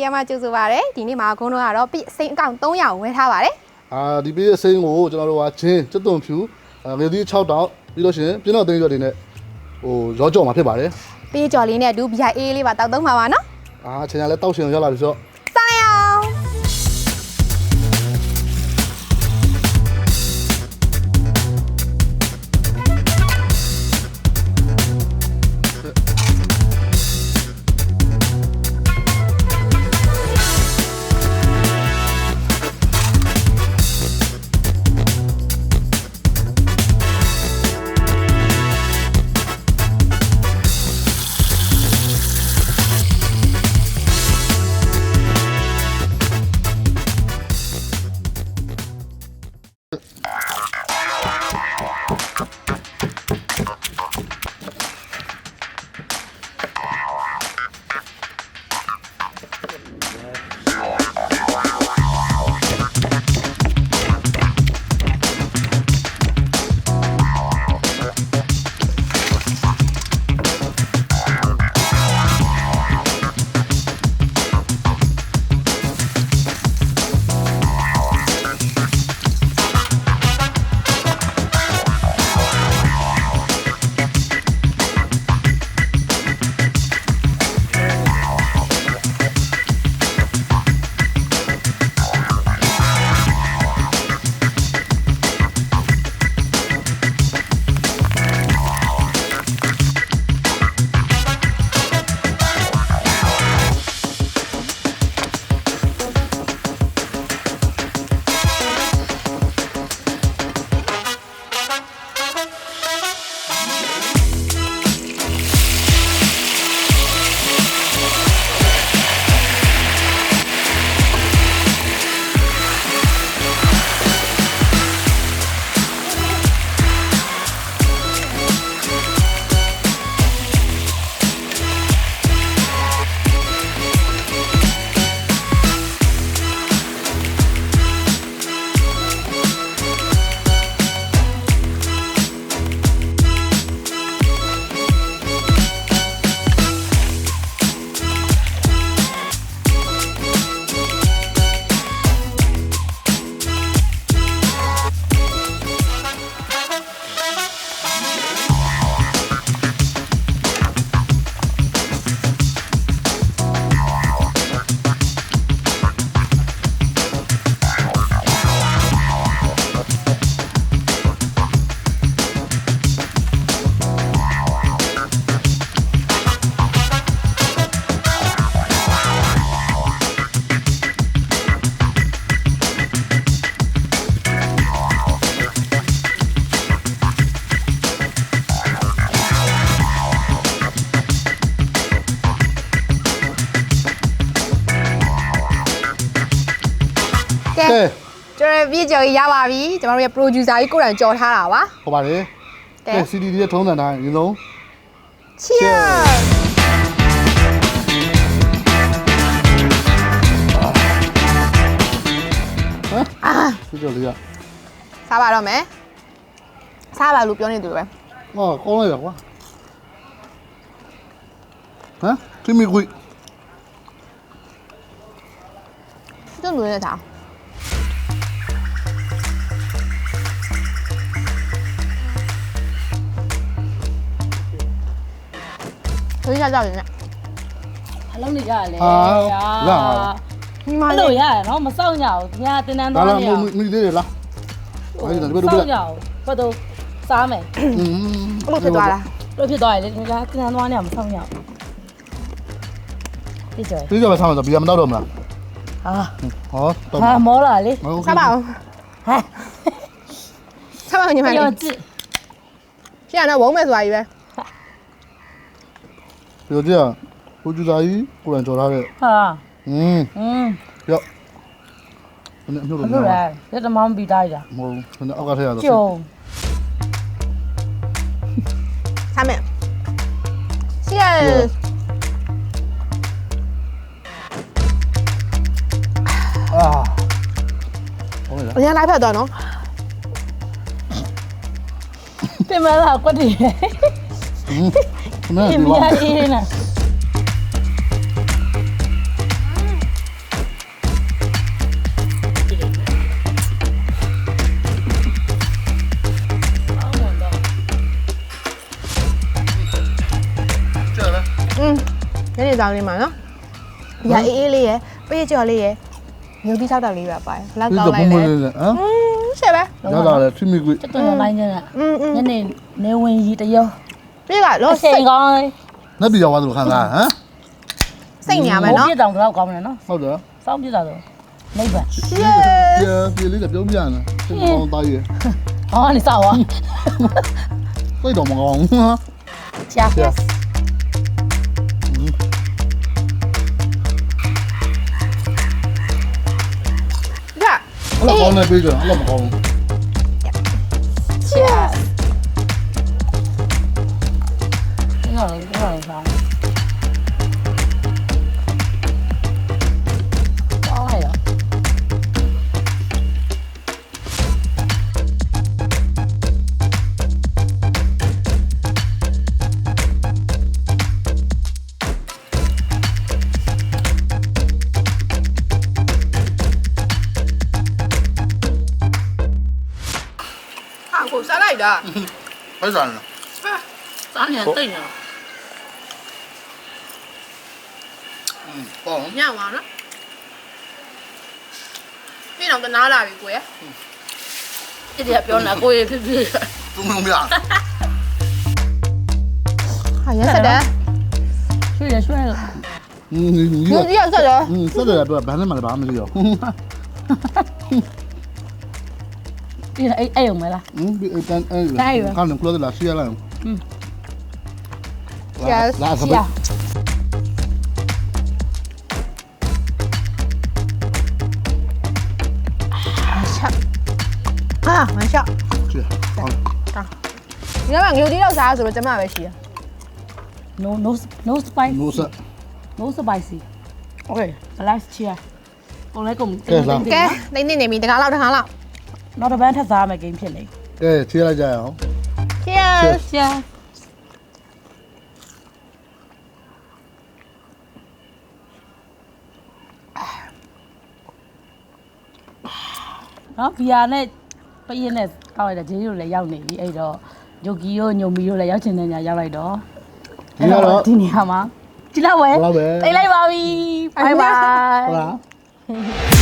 ချယ်ရီဒီယာမှာကြိုဆိုပါရစေဒီနေ့မှာဂုံးတော့ကတော့ပိစိန်အကောင့်300ကိုဝယ်ထားပါတယ်အာဒီပေးအစိမ်းကိုကျွန်တော်တို့ကချင်းကျွတ်သွန်ဖြူအာငယ်သီး6တောက်ပြီးလို့ရှိရင်ပြင်းတော့တင်းရွက်တွေနဲ့ဟိုရောကြော်မှာဖြစ်ပါတယ်ပေးကြော်လေးနဲ့အတူ BIA လေးပါတောက်သုံးပါပါနော်အာအချိန်ကလည်းတောက်ရှင်ရောက်လာပြီဆိုတော့ ကဲကဲကျွန်တော်ပြေကြော်ကြီးရပါပြီကျွန်တော်တို့ရဲ့ producer ကြီးကိုယ်တိုင်ကြော်ထားတာပါဟောပါတယ်ကဲကဲ CD ရဲ့ထုံးစံတိုင်းဒီလုံး cheers ဟမ်အာဒီကြော်လေးကစားပါတော့မယ်စားပါလို့ပြောနေသူပဲဟောကောင်းလိုက်တာကွာဟမ်ခိမီကွီကျွတ်လူနေတာ ဆိုရကြတယ်နဲ့အလုံးနေကြရလေဟာရပါဒီမှာအဲ့လေလိုရတယ်နော်မစောင့်ကြဘူးညာတင်တန်းဒါသွားလားနေမအောင်မိသေးတယ်လားအဲ့ဒါဒီဘက်ဒီဘက်စောင့်ကြဘူးဘယ်တော့စားမယ်อืมအဲ့လိုဖြစ်သွားတာလို့ဖြစ်သွားရလေဒီကတင်တန်းသွားနေအောင်မစောင့်ကြဘူးဒီကြောဒီကြော်ပဲဆောင်းတော့ဘီယာမတော့တော့မလားဟာဟောတော့ဟာမောလာလေစားပါအောင်ဟာစားပါအောင်ညီမလေးပြောကြည့်ဖြစ်ရတော့ဝုံးမယ်ဆိုတာကြီးပဲ ဒီလိုကြည့်ကိုကျူစာကြီးကိုယ်တိုင်ကြော်ထားတဲ့ ဟာ อืม อืม ရော့ဘယ်နဲ့အမြုပ် ဘ လို့ ယ်လို လဲ လဲလက်တမောင်းပြီးတိုင်းတာ မဟုတ်ဘူးဘယ်နဲ့အောက်ကထည့်ရတော့ ကျုံ စားမယ် cheers အာဟုတ်လား အရင်လိုက်ဖက်တော့နော် ပြင်မလားကွက်တည် อืม နာဒီပါအေးနာอืมညနေတောင်းလေးမှာနော်။ရအေးအေးလေးရယ်ပိတ်ကြော်လေးရယ်မြုပ်ပြီး၆တောက်လေးပဲပါတယ်။ဘလောက်ကောင်းလိုက်လဲ။ဟမ်။ရှယ်ပဲ။ရတာလေသူမိကွေ။တော်တော်လိုင်းကျန်တာ။ညနေနေဝင်ရီတယော ပြီးကလောအစိစိန်တ်ကောင်းလေနတ်ပြည်ရောက်သွားလို့ခံစားဟမ်စိတ်နေရမယ်နော် ပြတောင်တော့ကောင်းတယ်နော်ဟုတ်တယ်စောင်းပြတာတော့နိဗ္ဗာန်ပြပြလေးလည်းပြုံးပြနေစိတ်ကောင်းသားရဲ့ဟောနေစောက်ပါစိတ်တော်မကောင်းဟာရှာဆရာကအဲ့လိုကောင်းနေပြေးကြအဲ့လိုမကောင်းဘူး cheers တော့လေဒီတော့လေဆောင်းကောင်းရဟာကိုစားလိုက်တာဖိုက်စားနေစားနေတိတ်နေ ပေါ့ ညံ့သွားနော်ပြီးတော့တနာလာပြီကိုရ ဒီတည်းပြောနေကိုရဖြစ်ဖြစ် သူမလုံးပြ ဟာရက်ဆက်တယ် ရွှေ့ရရွှေ့ရ อืมนี่ ညရက်ဆက်တယ် อืมစက်တယ်တော့ဘန်းနဲ့မှလည်းဘာမှမသိရော ဒီအဲ့အဲ့ုံမလား อืมအဲ့တန်အဲ့ကောင်းတယ်ကလောလာဆီရလာလာစပ အာမရှော့ဆီဟုတ်ဒီကမှာငရုတ်တီးတော့စားဆိုတော့ကျမပဲရှိရ no no no spice နိုးဆက် no spicy okay relax cheer ကိုလည်းကုန်ကဲနေနေနေပြီတကားလောက်တကားလောက်နောက်တစ်ပန်းထပ်စားမယ်ဂိမ်းဖြစ်နေကဲချေးလိုက်ကြရအောင် cheers cheer နော်ဘီယာနဲ့ ပရင်နဲ့တောက်လိုက်တာဂျင်းတို့လည်းရောက်နေပြီအဲ့တော့ဂျိုကီရောညုံမီရောလည်းရောက်ချင်တဲ့ညာရောက်လိုက်တော့ဒီကတော့ဒီနေရာမှာကြည့်လောက်ဝဲဟုတ်ပါပဲတိတ်လိုက်ပါပြီဘိုင်ဘိုင်ဟုတ်လား